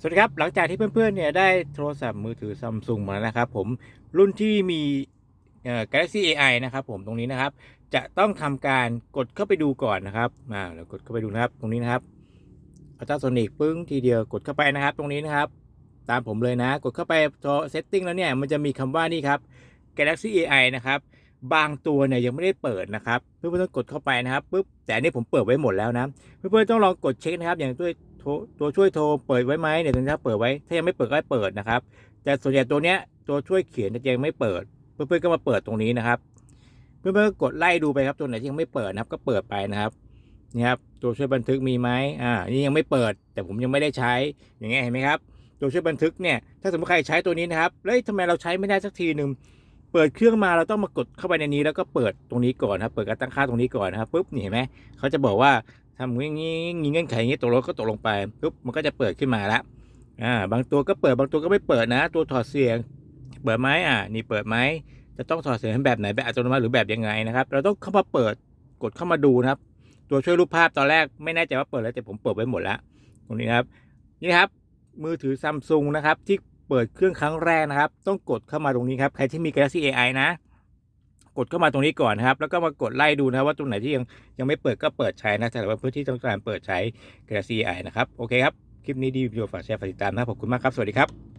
สวัสดีครับ หลังจากที่เพื่อนๆเนี่ยได้โทรศัพท์มือถือซัมซุงมาแล้วนะครับผมรุ่นที่มี Galaxy AI นะครับผมตรงนี้นะครับ จะต้องทำการกดเข้าไปดูก่อนนะครับมาเรากดเข้าไปดูนะครับ ตรงนี้นะครับอัลตราโซนิกปึ้งทีเดียวกดเข้าไปนะครับ ตรงนี้นะครับ ตามผมเลยนะ กดเข้าไปตัวเซตติ้งแล้วเนี่ยมันจะมีคำว่านี่ครับ Galaxy AI นะครับบางตัวเนี่ยยังไม่ได้เปิดนะครับ เพื่อนๆต้องกดเข้าไปนะครับปุ๊บแต่อันนี้ผมเปิดไว้หมดแล้วนะเพื่อนๆต้องลองกดเช็คนะครับ อย่างตัวโทร ตัวช่วยโทรเปิดไว้ไหมเนี่ยถ้าเปิดไว้ ถ้ายังไม่เปิดก็ให้เปิดนะครับ แต่ส่วนใหญ่ตัวเนี้ยตัวช่วยเขียนจะยังไม่เปิด เพื่อนๆก็มาเปิดตรงนี้นะครับ เพื่อนๆก็กดไล่ดูไปครับตัวไหนที่ยังไม่เปิดนะครับก็เปิดไปนะครับนี่ครับตัวช่วยบันทึกมีไหมอ่า นี่ยังไม่เปิด แต่ผมยังไม่ได้ใช้ อย่างเงี้ยเห็นไหมครับ ตัวช่วยบันทึกเนี่ย ถ้าสมมติใครใช้ตัวนี้นะครับ แล้วทำไมเราใช้ไม่ได้สักทีหนึ่งเปิดเครื่องมาเราต้องมากดเข้าไปในนี้ แล้วก็เปิดตรงนี้ก่อนครับ เปิดการตั้งค่าตรงนี้ก่อนนะครับปุ๊บนี่เห็นไหมเขาจะบอกว่า ทำอย่างนี้มีเงื่อนไขอย่างนี้ตกลงก็ตกลงไปปุ๊บมันก็จะเปิดขึ้นมาแล้วอ่าบางตัวก็เปิดบางตัวก็ไม่เปิดนะ ตัวถอดเสียง เปิดไหมอ่านี่เปิดไหมจะต้องถอดเสียงแบบไหนแบบอัตโนมัติหรือแบบยังไงนะครับ เราต้องเข้ามาเปิดกดเข้ามาดูนะครับ ตัวช่วยรูปภาพตอนแรกไม่แน่ใจว่าเปิดแล้วแต่ผมเปิดไว้หมดแล้วตรงนี้ครับนี่ครับมือถือซัมซุงนะครับที่เปิดเครื่องครั้งแรกนะครับ ต้องกดเข้ามาตรงนี้ครับใครที่มี Galaxy AI นะ กดเข้ามาตรงนี้ก่อนนะครับ แล้วก็มากดไล่ดูนะว่าตรงไหนที่ยังยังไม่เปิดก็เปิดใช้นะแต่ว่าพื้นที่ต้องการเปิดใช้ Galaxy AI นะครับ โอเคครับ คลิปนี้ดีวิดีโอฝากแชร์ฝากติดตามนะขอบคุณมากครับ สวัสดีครับ